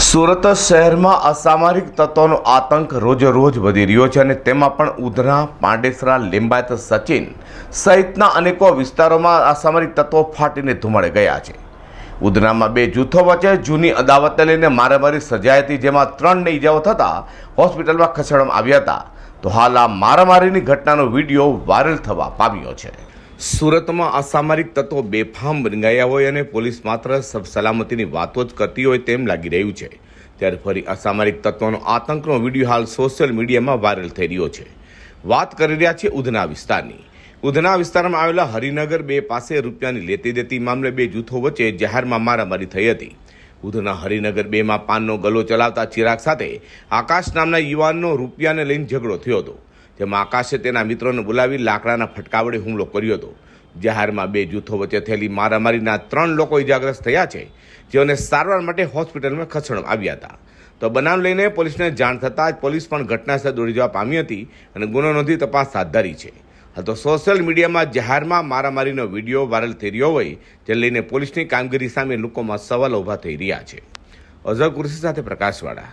સુરત શહેરમાં અસામરિક તત્વોનો આતંક રોજ રોજ વધી રહ્યો છે અને તેમાં પણ ઉધના, પાંડેસરા, લિંબાયત, સચિન સહિતના અનેકો વિસ્તારોમાં અસામરિક તત્વો ફાટીને ધુમાડે ગયા છે. ઉધનામાં બે જૂથો વચ્ચે જૂની અદાવતને લઈને મારામારી સર્જાઈ હતી, જેમાં ત્રણને ઇજાઓ થતાં હોસ્પિટલમાં ખસેડવામાં આવ્યા હતા. તો હાલ આ મારામારીની ઘટનાનો વીડિયો વાયરલ થવા પામ્યો છે. સુરતમાં અસામરિક તત્વો બેફામ રંગાયા હોય અને પોલીસ માત્ર સલામતીની વાતો જ કરતી હોય તેમ લાગી રહ્યું છે. ત્યારે ફરી અસામરિક તત્વોનો આતંકનો વીડિયો હાલ સોશિયલ મીડિયામાં વાયરલ થઈ રહ્યો છે. વાત કરી રહ્યા છે ઉધના વિસ્તારની. ઉધના વિસ્તારમાં આવેલા હરિનગર બે પાસે રૂપિયાની લેતી દેતી મામલે બે જૂથો વચ્ચે જાહેરમાં મારામારી થઈ હતી. ઉધના હરિનગર બેમાં પાનનો ગલો ચલાવતા ચિરાગ સાથે આકાશ નામના યુવાનનો રૂપિયાને લઈને ઝઘડો થયો હતો. જેમાં આકાશે તેના મિત્રોને બોલાવી લાકડાના ફટકા વડે હુમલો કર્યો હતો. જાહેરમાં બે જૂથો વચ્ચે થયેલી મારામારીના ત્રણ લોકો ઇજાગ્રસ્ત થયા છે, જેઓને સારવાર માટે હોસ્પિટલમાં ખસેડવામાં આવ્યા હતા. તો બનાવ લઈને પોલીસને જાણ થતાં જ પોલીસ પણ ઘટનાસ્થળે દોડી જવા પામી હતી અને ગુનો નોંધી તપાસ હાથ ધરી છે. હા તો સોશિયલ મીડિયામાં જાહેરમાં મારામારીનો વીડિયો વાયરલ થઈ રહ્યો હોય જે લઈને પોલીસની કામગીરી સામે લોકોમાં સવાલ ઊભા થઈ રહ્યા છે. અઝર કુર્સી સાથે પ્રકાશવાળા.